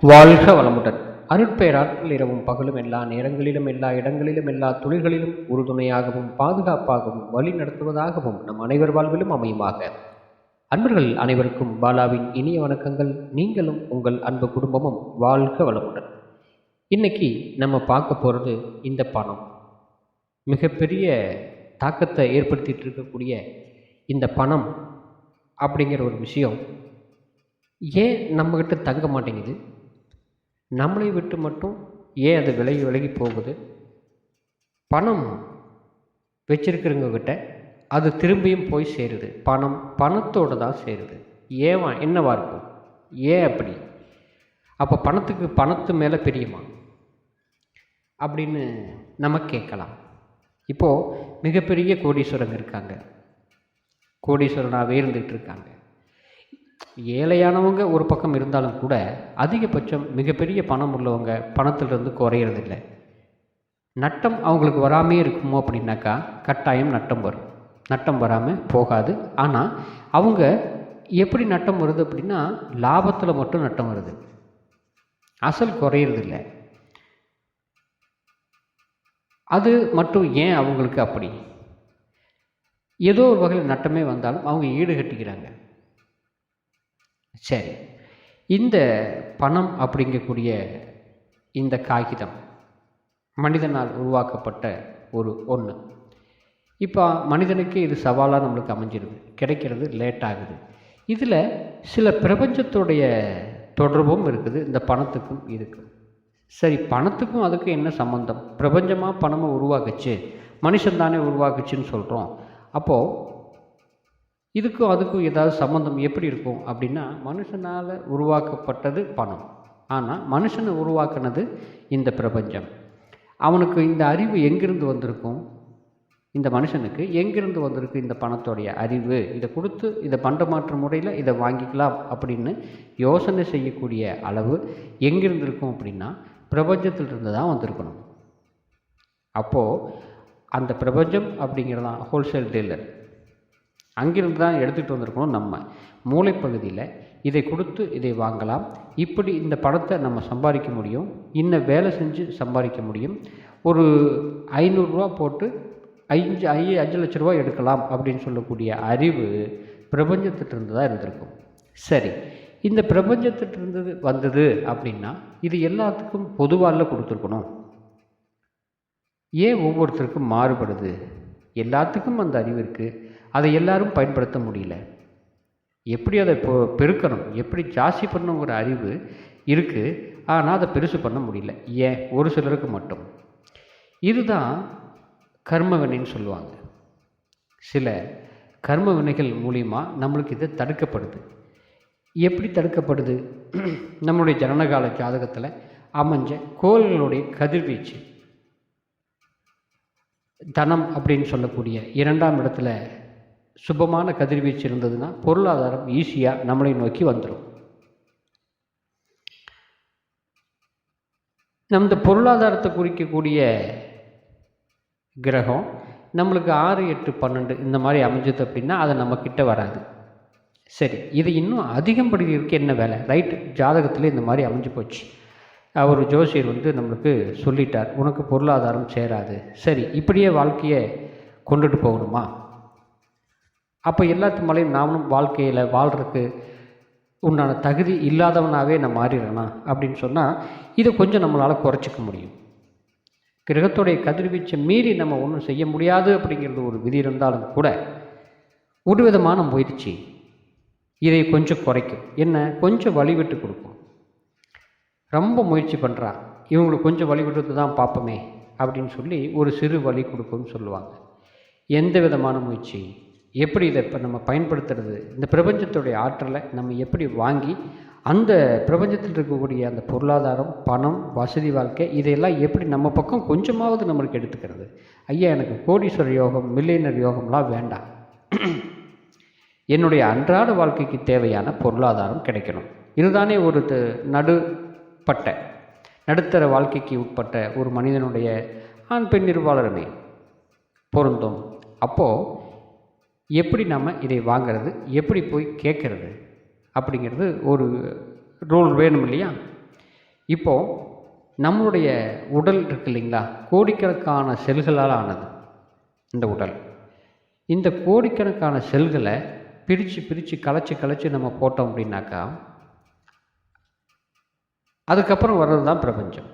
வாழ்க வளமுடன். அருட்பேராற்றல் இரவும் பகலும் எல்லா நேரங்களிலும் எல்லா இடங்களிலும் எல்லா தொழில்களிலும் உறுதுணையாகவும் பாதுகாப்பாகவும் வழி நடத்துவதாகவும் நம் அனைவர் வாழ்விலும் அமையுமாக. அன்பர்கள் அனைவருக்கும் பாலாவின் இனிய வணக்கங்கள். நீங்களும் உங்கள் அன்பு குடும்பமும் வாழ்க வளமுடன். இன்னைக்கு நம்ம பார்க்க போகிறது இந்த பணம் மிகப்பெரிய தாக்கத்தை ஏற்படுத்திட்டு இருக்கக்கூடிய இந்த பணம் அப்படிங்கிற ஒரு விஷயம். ஏன் நம்மக்கிட்ட தங்க மாட்டேங்குது? நம்மளை விட்டு மட்டும் ஏன் அது விலகி விலகி போகுது? பணம் வச்சிருக்கிறவங்ககிட்ட அது திரும்பியும் போய் சேருது. பணம் பணத்தோடு தான் சேருது. ஏவா என்னவா இருக்கும்? ஏன் அப்படி? அப்போ பணத்துக்கு பணத்து மேலே பிரியுமா? அப்படின்னு நம்ம கேட்கலாம். இப்போது மிகப்பெரிய கோடீஸ்வரங்க இருக்காங்க. கோடீஸ்வரனாகவே இருந்துகிட்டு இருக்காங்க. ஏழையானவங்க ஒரு பக்கம் இருந்தாலும் கூட அதிகபட்சம் மிகப்பெரிய பணம் உள்ளவங்க பணத்திலிருந்து குறையிறதில்ல. நட்டம் அவங்களுக்கு வராமே இருக்குமோ அப்படின்னாக்கா கட்டாயம் நட்டம் வரும். நட்டம் வராமல் போகாது. ஆனால் அவங்க எப்படி நட்டம் வருது அப்படின்னா லாபத்தில் மட்டும் நட்டம் வருது. அசல் குறையிறதில்ல. அது மட்டும் ஏன் அவங்களுக்கு அப்படி? ஏதோ ஒரு வகையில் நட்டமே வந்தாலும் அவங்க ஈடு கட்டிக்கிறாங்க சரி. இந்த பணம் அப்படிங்கக்கூடிய இந்த காகிதம் மனிதனால் உருவாக்கப்பட்ட ஒரு ஒன்று இப்போ மனிதனுக்கு இது சவாலாக நம்மளுக்கு அமைஞ்சிருது. கிடைக்கிறது லேட் ஆகுது. இதில் சில பிரபஞ்சத்துடைய தொடர்பும் இருக்குது. இந்த பணத்துக்கும் இதுக்கும். சரி பணத்துக்கும் அதுக்கும் என்ன சம்மந்தம் பிரபஞ்சமாக பணமாக உருவாக்குச்சு. மனுஷன் தானே உருவாக்குச்சுன்னு சொல்கிறோம் அப்போது இதுக்கும் அதுக்கும் ஏதாவது சம்மந்தம் எப்படி இருக்கும் அப்படின்னா மனுஷனால் உருவாக்கப்பட்டது பணம். ஆனால் மனுஷனை உருவாக்குனது இந்த பிரபஞ்சம். அவனுக்கு இந்த அறிவு எங்கிருந்து வந்திருக்கும்? இந்த மனுஷனுக்கு எங்கிருந்து வந்திருக்கு இந்த பணத்தோடைய அறிவு? இதை கொடுத்து இதை பண்டமாற்று முறையில் இதை வாங்கிக்கலாம் அப்படின்னு யோசனை செய்யக்கூடிய அளவு எங்கிருந்து இருக்கும் அப்படின்னா பிரபஞ்சத்திலிருந்து தான் வந்திருக்கணும். அப்போது அந்த பிரபஞ்சம் அப்படிங்கிறதான் ஹோல்சேல் டீலர் அங்கிருந்து தான் எடுத்துகிட்டு வந்திருக்கணும் நம்ம மூளைப்பகுதியில். இதை கொடுத்து இதை வாங்கலாம். இப்படி இந்த பணத்தை நம்ம சம்பாதிக்க முடியும். இன்னும் வேலை செஞ்சு சம்பாதிக்க முடியும். ஒரு ஐநூறுரூவா போட்டு அஞ்சு ஐ அஞ்சு லட்ச ரூபா எடுக்கலாம் அப்படின்னு சொல்லக்கூடிய அறிவு பிரபஞ்சத்திட்டிருந்து தான் இருந்திருக்கும். சரி இந்த பிரபஞ்சத்திட்டிருந்து வந்தது அப்படின்னா இது எல்லாத்துக்கும் பொதுவாக கொடுத்துருக்கணும். ஏன் ஒவ்வொருத்தருக்கும் மாறுபடுது? எல்லாத்துக்கும் அந்த அறிவு இருக்குது அதை எல்லாரும் பயன்படுத்த முடியல. எப்படி அதை இப்போ பெருக்கணும்? எப்படி ஜாஸ்தி பண்ணுங்கிற அறிவு இருக்குது ஆனால் அதை பெருசு பண்ண முடியல. ஏன்? ஒரு சிலருக்கு மட்டும். இதுதான் கர்ம வினைன்னு சொல்லுவாங்க. சில கர்ம வினைகள் மூலிமா நம்மளுக்கு இது தடுக்கப்படுது. எப்படி தடுக்கப்படுது? நம்மளுடைய ஜனனகால ஜாதகத்தில் அமைஞ்ச கோள்களுடைய கதிர்வீச்சு. தனம் அப்படின்னு சொல்லக்கூடிய இரண்டாம் இடத்துல சுபமான கதிர்வீச்சு இருந்ததுன்னா பொருளாதாரம் ஈஸியாக நம்மளை நோக்கி வந்துடும் நம்ம பொருளாதாரத்தை குறிக்கக்கூடிய கிரகம் நம்மளுக்கு ஆறு எட்டு பன்னெண்டு இந்த மாதிரி அமைஞ்சது அப்படின்னா அது நம்மக்கிட்ட வராது. சரி இது இன்னும் அதிகப்படுத்திருக்கு என்ன வேலை? ரைட் ஜாதகத்தில் இந்த மாதிரி அமைஞ்சு போச்சு. அவர் ஜோசியர் வந்து நம்மளுக்கு சொல்லிட்டார் உனக்கு பொருளாதாரம் சேராது. சரி இப்படியே வாழ்க்கையை கொண்டுட்டு போகணுமா? அப்போ எல்லாத்து மேலேயும் நாமளும் வாழ்க்கையில் வாழ்கிறதுக்கு உண்டான தகுதி இல்லாதவனாகவே நான் மாறிடுறேனா? அப்படின்னு சொன்னால் இதை கொஞ்சம் நம்மளால் குறைச்சிக்க முடியும். கிரகத்துடைய கதிர்வீச்சை மீறி நம்ம ஒன்றும் செய்ய முடியாது அப்படிங்கிறது ஒரு விதி இருந்தாலும் கூட ஒரு விதமான முயற்சி இதை கொஞ்சம் குறைக்கும். என்ன? கொஞ்சம் வழிவிட்டு கொடுக்கும். ரொம்ப முயற்சி பண்ணுறான் இவங்களுக்கு கொஞ்சம் வழிவிட்டு தான் பார்ப்போமே அப்படின்னு சொல்லி ஒரு சிறு வழி கொடுக்கும்னு சொல்லுவாங்க. எந்த விதமான முயற்சி? எப்படி இதை இப்போ நம்ம பயன்படுத்துறது? இந்த பிரபஞ்சத்துடைய ஆற்றலை நம்ம எப்படி வாங்கி அந்த பிரபஞ்சத்தில் இருக்கக்கூடிய அந்த பொருளாதாரம் பணம் வசதி வாழ்க்கை இதையெல்லாம் எப்படி நம்ம பக்கம் கொஞ்சமாவது நம்மளுக்கு எடுத்துக்கிறது? ஐயா எனக்கு கோடீஸ்வர யோகம் மில்லியனர் யோகம்லாம் வேண்டாம். என்னுடைய அன்றாட வாழ்க்கைக்கு தேவையான பொருளாதாரம் கிடைக்கணும். இதுதானே ஒரு நடுப்பட்ட நடுத்தர வாழ்க்கைக்கு உட்பட்ட ஒரு மனிதனுடைய ஆண் பெண் நிர்வாளருமே பொருந்தும். அப்போது எப்படி நம்ம இதை வாங்கிறது எப்படி போய் கேட்குறது அப்படிங்கிறது ஒரு ரூல் வேணும் இல்லையா? இப்போது நம்மளுடைய உடல் இருக்கு இல்லைங்களா? கோடிக்கணக்கான செல்களால் ஆனது இந்த உடல். இந்த கோடிக்கணக்கான செல்களை பிரித்து பிரித்து கலைச்சி கலைச்சி நம்ம போட்டோம் அப்படின்னாக்கா அதுக்கப்புறம் வர்றது தான் பிரபஞ்சம்.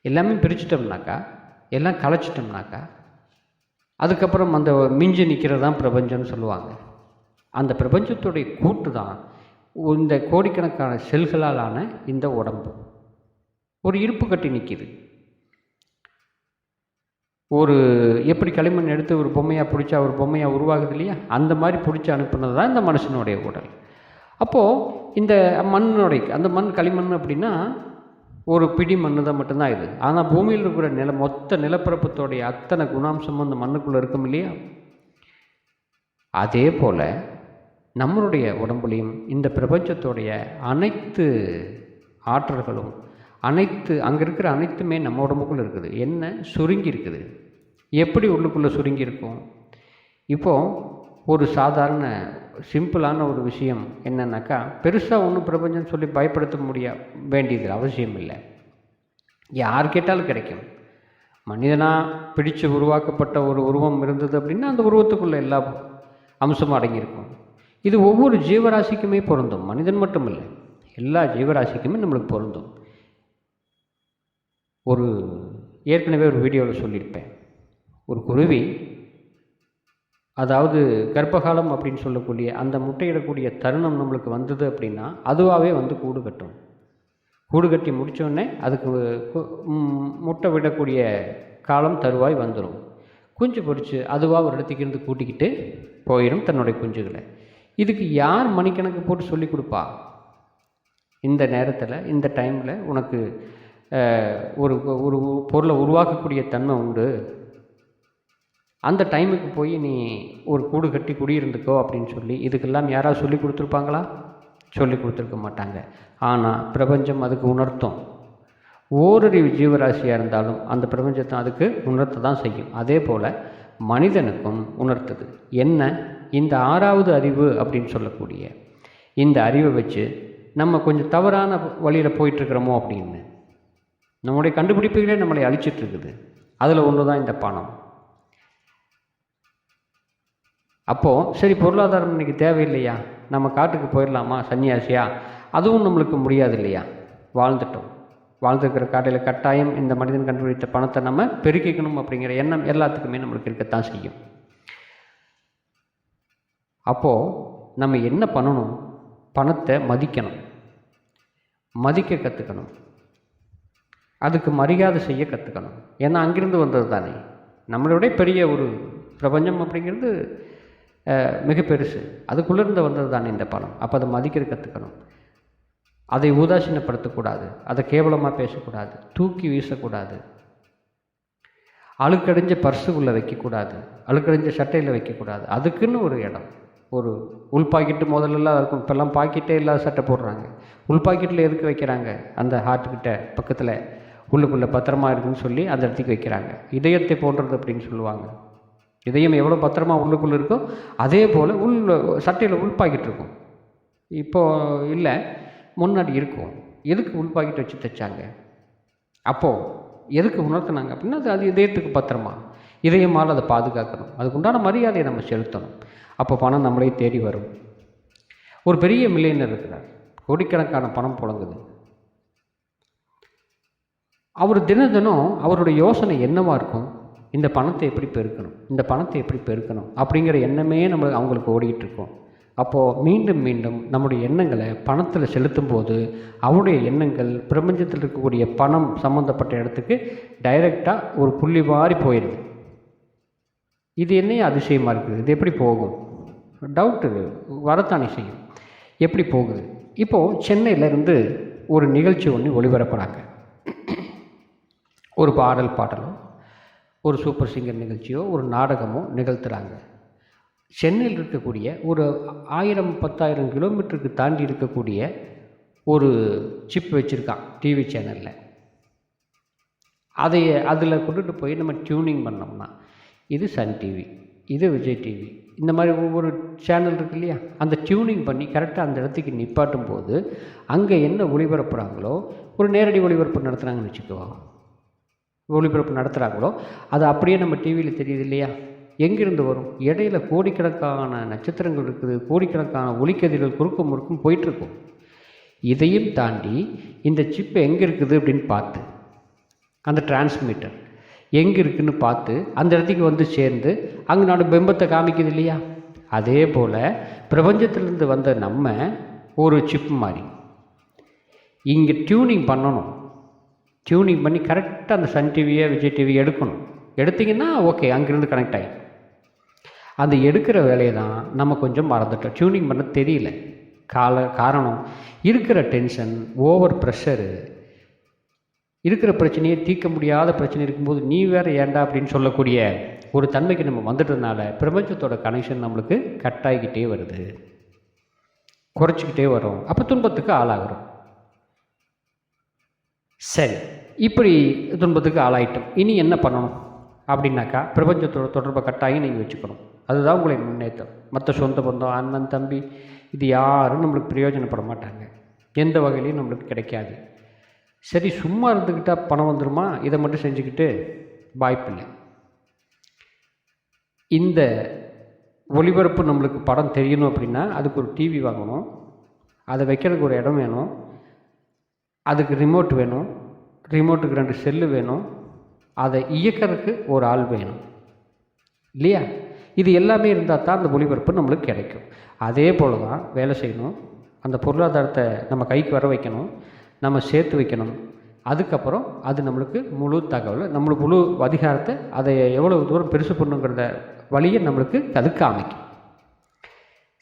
எல்லாமே பிரிச்சிட்டோம்னாக்கா எல்லாம் கலைச்சிட்டோம்னாக்கா அதுக்கப்புறம் அந்த மிஞ்சி நிற்கிறது தான் பிரபஞ்சம்னு சொல்லுவாங்க. அந்த பிரபஞ்சத்துடைய கூட்டு தான் இந்த கோடிக்கணக்கான செல்களால் ஆன இந்த உடம்பு. ஒரு இருப்பு கட்டி நிற்கிது ஒரு எப்படி களிமண் எடுத்து ஒரு பொம்மையாக பிடிச்சா ஒரு பொம்மையாக உருவாகுது இல்லையா? அந்த மாதிரி பிடிச்சி அனுப்புனது தான் இந்த மனுஷனுடைய உடல். அப்போது இந்த மண்ணுடைய அந்த மண் களிமண் அப்படின்னா ஒரு பிடி மண்ணு தான் மட்டும்தான் இது. ஆனால் பூமியில் இருக்கிற நில மொத்த நிலப்பரப்பத்தோடைய அத்தனை குணாம்சமும் அந்த மண்ணுக்குள்ளே இருக்கும் இல்லையா? அதே போல் நம்மளுடைய உடம்புலையும் இந்த பிரபஞ்சத்தோடைய அனைத்து ஆற்றல்களும் அனைத்து அங்கே இருக்கிற அனைத்துமே நம்ம உடம்புக்குள்ளே இருக்குது. என்ன? சுருங்கி இருக்குது. எப்படி உள்ளுக்குள்ளே சுருங்கி இருக்கும்? இப்போது ஒரு சாதாரண சிம்பிளான ஒரு விஷயம் என்னன்னாக்கா பெருசாக ஒன்றும் பிரபஞ்சம் சொல்லி பயப்படுத்த முடிய வேண்டியது அவசியம் இல்லை யார் கேட்டாலும் கிடைக்கும். மனிதனாக பிடிச்சு உருவாக்கப்பட்ட ஒரு உருவம் இருந்தது அப்படின்னா அந்த உருவத்துக்குள்ளே எல்லா அம்சமும் அடங்கியிருக்கும். இது ஒவ்வொரு ஜீவராசிக்குமே பொருந்தும். மனிதன் மட்டும் இல்லை எல்லா ஜீவராசிக்குமே நம்மளுக்கு பொருந்தும். ஒரு ஏற்கனவே ஒரு வீடியோவில் சொல்லியிருப்பேன். ஒரு குருவி அதாவது கர்ப்பகாலம் அப்படின்னு சொல்லக்கூடிய அந்த முட்டையிடக்கூடிய தருணம் நம்மளுக்கு வந்தது அப்படின்னா அதுவாகவே வந்து கூடு கட்டும். கூடு கட்டி முடித்தோடனே அதுக்கு முட்டை விடக்கூடிய காலம் தருவாய் வந்துடும் குஞ்சு பொறிச்சு அதுவாக ஒரு இடத்துக்கு இருந்து கூட்டிக்கிட்டு போயிடும் தன்னுடைய குஞ்சுகளை. இதுக்கு யார் மணிக்கணக்கு போட்டு சொல்லி கொடுப்பா? இந்த நேரத்தில் இந்த டைமில் உனக்கு ஒரு ஒரு பொருளை உருவாக்கக்கூடிய தன்மை உண்டு. அந்த டைமுக்கு போய் நீ ஒரு கூடு கட்டி குடியிருந்துக்கோ அப்படின்னு சொல்லி இதுக்கெல்லாம் யாராவது சொல்லி கொடுத்துருப்பாங்களா? சொல்லி கொடுத்துருக்க மாட்டாங்க. ஆனால் பிரபஞ்சம் அதுக்கு உணர்த்தும். ஓரறிவு ஜீவராசியாக இருந்தாலும் அந்த பிரபஞ்சத்தை அதுக்கு உணர்த்த தான் செய்யும். அதே போல் மனிதனுக்கும் உணர்த்துது. என்ன? இந்த ஆறாவது அறிவு அப்படின்னு சொல்லக்கூடிய இந்த அறிவை வச்சு நம்ம கொஞ்சம் தவறான வழியில் போயிட்டுருக்கிறோமோ அப்படின்னு. நம்முடைய கண்டுபிடிப்புகளே நம்மளை அழிச்சிட்ருக்குது அதில் ஒன்று தான் இந்த பணம் அப்போது சரி பொருளாதாரம் இன்னைக்கு தேவையில்லையா? நம்ம காட்டுக்கு போயிடலாமா சன்னியாசியா? அதுவும் நம்மளுக்கு முடியாது இல்லையா வாழ்ந்துட்டோம். வாழ்ந்துருக்கிற காட்டில் கட்டாயம் இந்த மனிதன் கண்டுபிடித்த பணத்தை நம்ம பெருக்கிக்கணும் அப்படிங்கிற எண்ணம் எல்லாத்துக்குமே நம்மளுக்கு இருக்கத்தான் செய்யும். அப்போது நம்ம என்ன பண்ணணும்? பணத்தை மதிக்கணும். மதிக்க கற்றுக்கணும் அதுக்கு மரியாதை செய்ய கற்றுக்கணும் ஏன்னா அங்கிருந்து வந்தது தானே நம்மளோட பெரிய ஒரு பிரபஞ்சம் அப்படிங்கிறது மிக பெருசு. அதுக்குள்ளேருந்து வந்தது தான் இந்த பணம். அப்போ அதை மதிக்கிற கற்றுக்கணும் அதை உதாசீனப்படுத்தக்கூடாது அதை கேவலமாக பேசக்கூடாது. தூக்கி வீசக்கூடாது. அழுக்கடைஞ்ச பர்ஸுக்குள்ளே வைக்கக்கூடாது. அழுக்கடைஞ்ச சட்டையில் வைக்கக்கூடாது. அதுக்குன்னு ஒரு இடம். ஒரு உள் பாக்கெட்டு முதல்லலாம் இருக்கும். இப்போல்லாம் பாக்கெட்டே இல்லாத சட்டை போடுறாங்க. உள் பாக்கெட்டில் எதுக்கு வைக்கிறாங்க? அந்த ஹார்ட்டுக்கிட்ட பக்கத்தில் உள்ளுக்குள்ளே பத்திரமா இருக்குன்னு சொல்லி அந்த இடத்துக்கு வைக்கிறாங்க. இதயத்தை போன்றது அப்படின்னு சொல்லுவாங்க. இதயம் எவ்வளோ பத்திரமா உள்ளுக்குள்ளே இருக்கோ அதே போல் உள் சட்டையில் உள்பாக்கிட்டு இருக்கும். இப்போது இல்லை முன்னாடி இருக்கும். எதுக்கு உள்பாக்கிட்டு வச்சு தைச்சாங்க? அப்போது எதுக்கு உணர்த்தினாங்க அப்படின்னா அது அது இதயத்துக்கு பத்திரமா. இதயமால் அதை பாதுகாக்கணும். அதுக்குண்டான மரியாதையை நம்ம செலுத்தணும். அப்போ பணம் நம்மளே தேடி வரும். ஒரு பெரிய மில்லியனர் இருக்கிறார். கோடிக்கணக்கான பணம் புழங்குது. அவர் தினம் தினம் அவருடைய யோசனை என்னவாக இருக்கும்? இந்த பணத்தை எப்படி பெருக்கணும்? இந்த பணத்தை எப்படி பெருக்கணும்? அப்படிங்கிற எண்ணமே நம்ம அவங்களுக்கு ஓடிக்கிட்டு அப்போது மீண்டும் மீண்டும் நம்முடைய எண்ணங்களை பணத்தில் செலுத்தும் போது அவருடைய எண்ணங்கள் பிரபஞ்சத்தில் இருக்கக்கூடிய பணம் சம்மந்தப்பட்ட இடத்துக்கு டைரெக்டாக ஒரு புள்ளி மாறி போயிடுது இது என்னையே அதிசயமாக இருக்குது? இது எப்படி போகும்? டவுட்டு வரத்தானே செய்யும். எப்படி போகுது? இப்போது சென்னையிலேருந்து ஒரு நிகழ்ச்சி ஒன்று ஒளிபரப்புகிறாங்க ஒரு பாடல் பாடலும் ஒரு சூப்பர் சிங்கர் நிகழ்ச்சியோ ஒரு நாடகமோ நிகழ்த்துகிறாங்க சென்னையில் இருக்கக்கூடிய ஒரு ஆயிரம் பத்தாயிரம் கிலோமீட்டருக்கு தாண்டி இருக்கக்கூடிய ஒரு சிப் வச்சுருக்கான் டிவி சேனலில். அதை அதில் கொண்டுட்டு போய் நம்ம டியூனிங் பண்ணோம்னா இது சன் டிவி இது விஜய் டிவி இந்த மாதிரி ஒவ்வொரு சேனல் இருக்கு இல்லையா? அந்த டியூனிங் பண்ணி கரெக்டாக அந்த இடத்துக்கு நிப்பாட்டும் போது அங்கே என்ன ஒளிபரப்புகிறாங்களோ ஒரு நேரடி ஒளிபரப்பு நடத்துகிறாங்கன்னு வச்சுக்கோ. ஒளிபரப்பு நடத்துகிறாங்களோ அது அப்படியே நம்ம டிவியில் தெரியுது இல்லையா? எங்கிருந்து வரும்? இடையில கோடிக்கணக்கான நட்சத்திரங்கள் இருக்குது கோடிக்கணக்கான ஒளிக்கதிர்கள் குறுக்கும் முறுக்கும் போயிட்டுருக்கும். இதையும் தாண்டி இந்த சிப்பு எங்கே இருக்குது அப்படின்னு பார்த்து அந்த டிரான்ஸ்மிட்டர் எங்கே இருக்குதுன்னு பார்த்து அந்த இடத்துக்கு வந்து சேர்ந்து அங்கே நான் பிம்பத்தை காமிக்குது இல்லையா? அதே போல் பிரபஞ்சத்திலேருந்து வந்த நம்ம ஒரு சிப் மாதிரி. இங்கே டியூனிங் பண்ணணும். டியூனிங் பண்ணி கரெக்டாக அந்த சன் டிவியை விஜய் டிவி எடுக்கணும். எடுத்திங்கன்னா ஓகே அங்கேருந்து கனெக்ட் ஆகிடும் அது எடுக்கிற வேலையை தான் நம்ம கொஞ்சம் மறந்துட்டோம். டியூனிங் பண்ண தெரியல. கால காரணம் இருக்கிற டென்ஷன் ஓவர் ப்ரெஷரு இருக்கிற பிரச்சனையை தீர்க்க முடியாத பிரச்சனை இருக்கும்போது நீ வேறு ஏன்டா அப்படின்னு சொல்லக்கூடிய ஒரு தன்மைக்கு நம்ம வந்துட்டதுனால பிரபஞ்சத்தோட கனெக்ஷன் நம்மளுக்கு கட் ஆகிக்கிட்டே வருது. குறைச்சிக்கிட்டே வரும். அப்போ துன்பத்துக்கு ஆளாகிறோம். சரி. இப்படி துன்பத்துக்கு ஆளாயிட்டோம். இனி என்ன பண்ணணும்? அப்படின்னாக்கா பிரபஞ்சத்தோட தொடர்பை கட்டாயம் நீங்கள் வச்சுக்கணும். அதுதான் உங்களை முன்னேற்றம். மற்ற சொந்த பந்தம் அண்ணன் தம்பி இது யாரும் நம்மளுக்கு பிரயோஜனப்பட மாட்டாங்க. எந்த வகையிலையும் நம்மளுக்கு கிடைக்காது. சரி சும்மா இருந்துக்கிட்டால் பணம் வந்துடுமா இதை மட்டும் செஞ்சுக்கிட்டு வாய்ப்பில்லை. இந்த ஒளிபரப்பு நம்மளுக்கு படம் தெரியணும் அப்படின்னா அதுக்கு ஒரு டிவி வாங்கணும். அதை வைக்கிறதுக்கு ஒரு இடம் வேணும். அதுக்கு ரிமோட் வேணும். ரிமோட்டுக்கு ரெண்டு செல்லு வேணும். அதை இயக்கிறதுக்கு ஒரு ஆள் வேணும். இல்லையா? இது எல்லாமே இருந்தால் தான் அந்த ஒளிபரப்பு நம்மளுக்கு கிடைக்கும். அதே போல் தான் வேலை செய்யணும். அந்த பொருளாதாரத்தை நம்ம கைக்கு வர வைக்கணும். நம்ம சேர்த்து வைக்கணும். அதுக்கப்புறம் அது நம்மளுக்கு முழு தகவல் நம்மளுக்கு முழு அதிகாரத்தை அதை எவ்வளோ தூரம் பெருசு பண்ணுங்கிறத வழியை நம்மளுக்கு அதுக்கு அமைக்கும்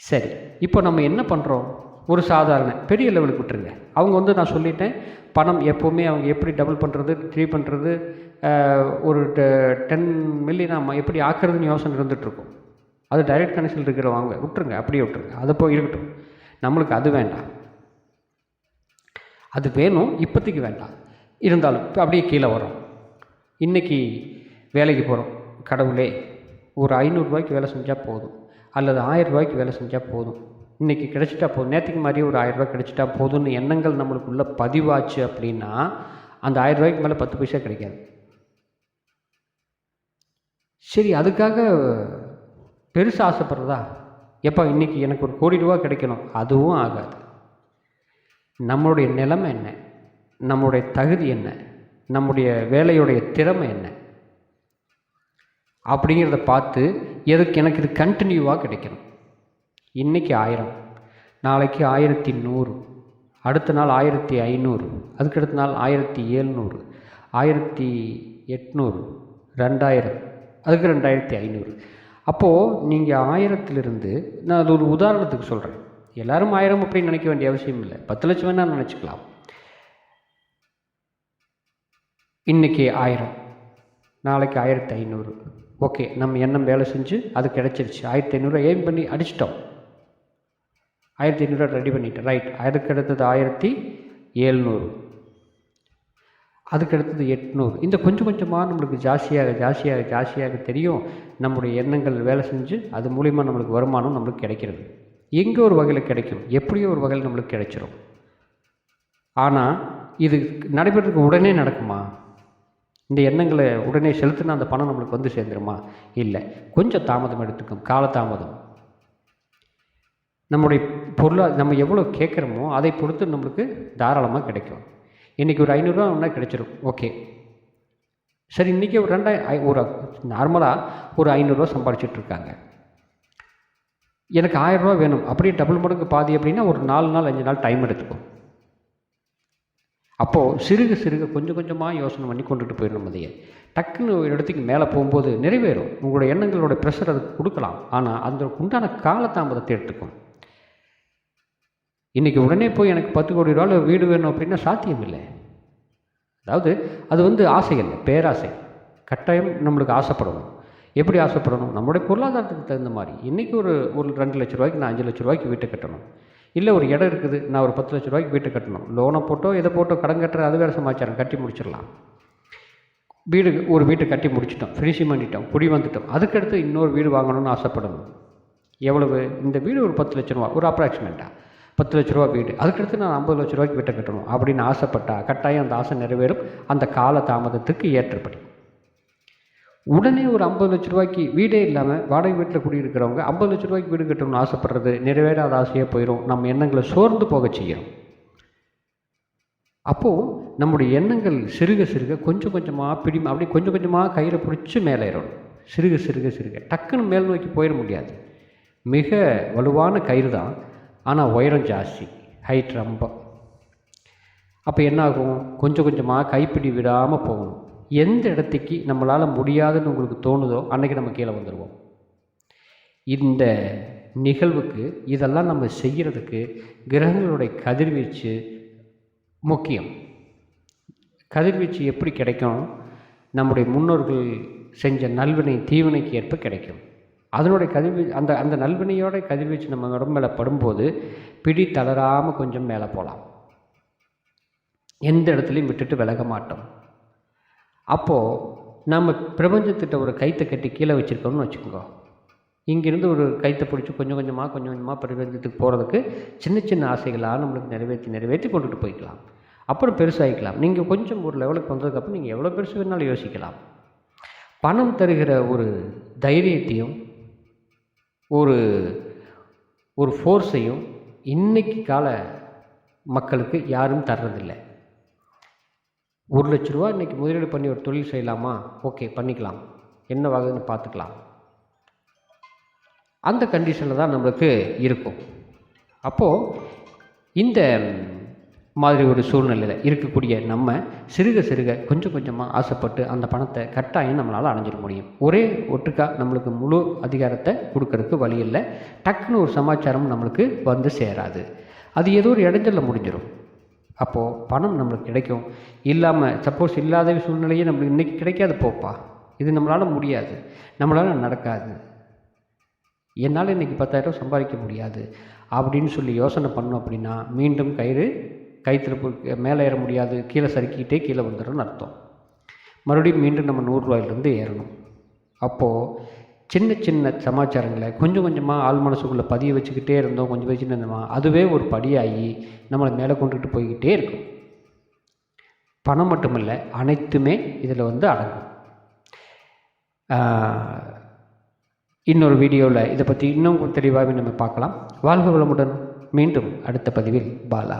சரி இப்போ நம்ம என்ன பண்ணுறோம் ஒரு சாதாரண பெரிய லெவலுக்கு விட்டுருங்க. அவங்க வந்து நான் சொல்லிட்டேன் பணம் எப்போவுமே அவங்க எப்படி டபுள் பண்ணுறது த்ரீ பண்ணுறது ஒரு டென் மில்லியன் நம்ம எப்படி ஆக்குறதுன்னு யோசனை இருந்துகிட்ருக்கும் அது டைரக்ட் கனெக்ஷன் இருக்கிறவங்க விட்டுருங்க அப்படியே விட்டுருங்க. அது போய் இருக்கட்டும். நம்மளுக்கு அது வேண்டாம். அது வேணும் இப்போதைக்கு வேண்டாம். இருந்தாலும் இப்போ அப்படியே கீழே வரும் இன்றைக்கி வேலைக்கு போகிறோம் கடவுளே ஒரு ஐநூறுரூவாய்க்கு வேலை செஞ்சால் போதும். அல்லது ஆயிரரூபாய்க்கு வேலை செஞ்சால் போதும். இன்றைக்கி கிடச்சிட்டா போதும். நேற்றுக்கு மாதிரியே ஒரு ஆயிரரூபா கிடச்சிட்டா போதும்னு எண்ணங்கள் நம்மளுக்குள்ளே பதிவாச்சு அப்படின்னா அந்த ஆயிரரூபாய்க்கு மேலே பத்து பைசா கிடைக்காது. சரி அதுக்காக பெருசாக ஆசைப்படுறதா? எப்போ இன்றைக்கி எனக்கு ஒரு கோடி ரூபா கிடைக்கணும். அதுவும் ஆகாது. நம்மளுடைய நிலைமை என்ன? நம்மளுடைய தகுதி என்ன? நம்முடைய வேலையுடைய திறமை என்ன? அப்படிங்கிறத பார்த்து எதுக்கு எனக்கு இது கண்டினியூவாக கிடைக்கணும். இன்றைக்கி ஆயிரம். நாளைக்கு ஆயிரத்தி நூறு. அடுத்த நாள் ஆயிரத்தி ஐநூறு. அதுக்கடுத்த நாள் ஆயிரத்தி ஏழ்நூறு. ஆயிரத்தி எட்நூறு. ரெண்டாயிரம். அதுக்கு ரெண்டாயிரத்தி ஐநூறு. அப்போது நீங்கள் ஆயிரத்திலிருந்து நான் அது ஒரு உதாரணத்துக்கு சொல்கிறேன் எல்லாரும் ஆயிரம் அப்படின்னு நினைக்க வேண்டிய அவசியம் இல்லை. பத்து லட்சம் வேணால் நினச்சிக்கலாம். இன்றைக்கி ஆயிரம். நாளைக்கு ஆயிரத்தி ஐநூறு. ஓகே நம்ம எண்ணம் வேலை செஞ்சு அது கிடச்சிருச்சு. ஆயிரத்தி ஐநூறுரூவா எய்ம் பண்ணி அடிச்சிட்டோம். ஆயிரத்தி ஐநூறுரூவா ரெடி பண்ணிட்டேன். ரைட் அதுக்கு அடுத்தது ஆயிரத்தி ஏழ்நூறு. அதுக்கடுத்தது எட்நூறு. இந்த கொஞ்சம் கொஞ்சமாக நம்மளுக்கு ஜாஸ்தியாக ஜாஸ்தியாக ஜாஸ்தியாக தெரியும். நம்முடைய எண்ணங்கள் வேலை செஞ்சு அது மூலிமா நம்மளுக்கு வருமானம் நம்மளுக்கு கிடைக்கிறது. எங்கே ஒரு வகையில் கிடைக்கும்? எப்படியோ ஒரு வகையில் நம்மளுக்கு கிடைச்சிரும். ஆனால் இது நடைபெறதுக்கு உடனே நடக்குமா? இந்த எண்ணங்களை உடனே செலுத்தினா அந்த பணம் நம்மளுக்கு வந்து சேர்ந்துருமா? இல்லை. கொஞ்சம் தாமதம் எடுத்துக்கும். காலதாமதம். நம்முடைய பொருளா நம்ம எவ்வளோ கேட்குறோமோ அதை பொறுத்து நம்மளுக்கு தாராளமாக கிடைக்கும். இன்றைக்கி ஒரு ஐநூறுரூவா ஒன்றா கிடைச்சிரும். ஓகே. சரி இன்றைக்கி ஒரு ரெண்டாயிரம் ஒரு நார்மலாக ஒரு ஐநூறுரூவா சம்பாதிச்சிட்ருக்காங்க எனக்கு ஆயிரரூவா வேணும். அப்படியே டபுள் மடங்கு பாதி அப்படின்னா ஒரு நாலு நாள் அஞ்சு நாள் டைம் எடுத்துக்கும். அப்போது சிறுக சிறுக கொஞ்சம் கொஞ்சமாக யோசனை பண்ணி கொண்டுட்டு போயிடணும் அதையே டக்குன்னு ஒரு இடத்துக்கு மேலே போகும்போது நிறைவேறும். உங்களோட எண்ணங்களோட ப்ரெஷர் அதுக்கு கொடுக்கலாம். ஆனால் அதற்கு உண்டான காலதாமதத்தை எடுத்துக்கும். இன்றைக்கி உடனே போய் எனக்கு பத்து கோடி ரூபாவில் வீடு வேணும் அப்படின்னா சாத்தியம் இல்லை அதாவது அது வந்து ஆசை இல்லை பேராசை. கட்டாயம் நம்மளுக்கு ஆசைப்படணும். எப்படி ஆசைப்படணும்? நம்மளுடைய பொருளாதாரத்துக்கு தகுந்த மாதிரி. இன்றைக்கி ஒரு ஒரு ரெண்டு லட்ச ரூபாய்க்கு நான் அஞ்சு லட்ச ரூபாய்க்கு வீட்டை கட்டணும். இல்லை ஒரு இடம் இருக்குது நான் ஒரு பத்து லட்ச ரூபாய்க்கு வீட்டை கட்டணும். லோனை போட்டோ இதை போட்டோ கடன் கட்டுற அது வேறு சமாச்சாரம். கட்டி முடிச்சிடலாம். வீடு ஒரு வீட்டை கட்டி முடிச்சிட்டோம். ஃபினிஷிங் பண்ணிட்டோம். குடி வந்துட்டோம். அதுக்கடுத்து இன்னொரு வீடு வாங்கணும்னு ஆசைப்படணும். எவ்வளவு? இந்த வீடு ஒரு பத்து லட்ச ரூபா ஒரு அப்ராக்சிமேட்டாக பத்து லட்ச ரூபா வீடு. அதுக்கடுத்து நான் ஐம்பது லட்ச ரூபாய்க்கு வீட்டை கட்டணும் அப்படின்னு ஆசைப்பட்டா கட்டாயம் அந்த ஆசை நிறைவேறும். அந்த கால தாமதத்துக்கு ஏற்றபடி. உடனே ஒரு ஐம்பது லட்ச ரூபாய்க்கு வீடே இல்லாமல் வாடகை வீட்டில் குடியிருக்கிறவங்க ஐம்பது லட்ச ரூபாய்க்கு வீடு கட்டணும்னு ஆசைப்படுறது நிறைவேறாத ஆசையாக போயிடும் நம்ம எண்ணங்களை சோர்ந்து போக செய்யும். அப்போது நம்முடைய எண்ணங்கள் சிறுக சிறுக கொஞ்சம் கொஞ்சமாக பிடி அப்படியே கொஞ்சம் கொஞ்சமாக கையில் பிடிச்சி மேலேறணும் சிறுக சிறுக சிறுக. டக்குன்னு மேல் நோக்கி போயிட முடியாது. மிக வலுவான கயிறு தான் ஆனால் உயரம் ஜாஸ்தி ஹைட் ரொம்ப. அப்போ என்ன ஆகும் கொஞ்சம் கொஞ்சமாக கைப்பிடி விடாமல் போகணும். எந்த இடத்துக்கு நம்மளால் முடியாதுன்னு உங்களுக்கு தோணுதோ அன்றைக்கி நம்ம கீழே வந்துடுவோம் இந்த நிகழ்வுக்கு இதெல்லாம் நம்ம செய்கிறதுக்கு கிரகங்களுடைய கதிர்வீச்சு முக்கியம். கதிர்வீச்சு எப்படி கிடைக்கும்? நம்முடைய முன்னோர்கள் செஞ்ச நல்வினை தீவினைக்கு ஏற்ப கிடைக்கும். அதனுடைய கதிர்வீ அந்த அந்த நல்வினையோட கதிர்வீச்சு நம்ம உடம்புல படும்போது பிடி தளராமல் கொஞ்சம் மேலே போகலாம். எந்த இடத்துலையும் விட்டுட்டு விலக மாட்டோம். அப்போது நம்ம பிரபஞ்சத்திட்ட ஒரு கைத்தை கட்டி கீழே வச்சுருக்கோம்னு வச்சுக்கோங்க. இங்கேருந்து ஒரு கைத்தை பிடிச்சி கொஞ்சம் கொஞ்சமாக கொஞ்சம் கொஞ்சமாக பிரபஞ்சத்துக்கு போகிறதுக்கு சின்ன சின்ன ஆசைகளாக நம்மளுக்கு நிறைவேற்றி நிறைவேற்றி கொண்டுட்டு போய்க்கலாம். அப்புறம் பெருசாகிக்கலாம். நீங்கள் கொஞ்சம் ஒரு லெவலுக்கு வந்ததுக்கப்புறம் நீங்கள் எவ்வளோ பெருசு வேணாலும் யோசிக்கலாம். பணம் தருகிற ஒரு தைரியத்தையும் ஒரு ஒரு ஃபோர்ஸையும் இன்னைக்கு கால மக்களுக்கு யாரும் தர்றதில்லை. ஒரு லட்ச ரூபா இன்றைக்கி முதலீடு பண்ணி ஒரு தொழில் செய்யலாமா? ஓகே பண்ணிக்கலாம். என்ன வகைன்னு பார்த்துக்கலாம். அந்த கண்டிஷனில் தான் நம்மளுக்கு இருக்கும். அப்போது இந்த மாதிரி ஒரு சூழ்நிலையில் இருக்கக்கூடிய நம்ம சிறுக சிறுக கொஞ்சம் கொஞ்சமாக ஆசைப்பட்டு அந்த பணத்தை கட்டாயம் நம்மளால் அடைஞ்சிட முடியும். ஒரே ஒட்டுக்கா நம்மளுக்கு முழு அதிகாரத்தை கொடுக்கறதுக்கு வழி இல்லை. டக்குன்னு ஒரு சமாச்சாரம் நம்மளுக்கு வந்து சேராது. அது ஏதோ ஒரு இடைஞ்சலில் முடிஞ்சிடும் அப்போது பணம் நம்மளுக்கு கிடைக்கும். இல்லாமல் சப்போஸ் இல்லாத சூழ்நிலையே நம்மளுக்கு இன்றைக்கி கிடைக்காது போப்பா. இது நம்மளால் முடியாது. நம்மளால் நடக்காது. என்னால் இன்றைக்கி பத்தாயிரம் சம்பாதிக்க முடியாது. அப்படின்னு சொல்லி யோசனை பண்ணோம் அப்படின்னா மீண்டும் கயிறு கைத்திருப்பு மேலே ஏற முடியாது கீழே சறுக்கிக்கிட்டே கீழே வந்துடும்னு அர்த்தம். மறுபடியும் மீண்டும் நம்ம நூறுரூவாயிலிருந்து ஏறணும். அப்போது சின்ன சின்ன சமாச்சாரங்களை கொஞ்சம் கொஞ்சமாக ஆள் மனசுக்குள்ளே பதிய வச்சுக்கிட்டே இருந்தோம் கொஞ்சம் வச்சுட்டு இருந்தோமா அதுவே ஒரு படியாகி நம்மளை மேலே கொண்டுகிட்டு போய்கிட்டே இருக்கும். பணம் மட்டுமில்லை அனைத்துமே இதில் வந்து அடங்கும். இன்னொரு வீடியோவில் இதை பற்றி இன்னும் தெளிவாகவே நம்ம பார்க்கலாம். வாழ்க வளமுடன். மீண்டும் அடுத்த பதிவில் பாலா.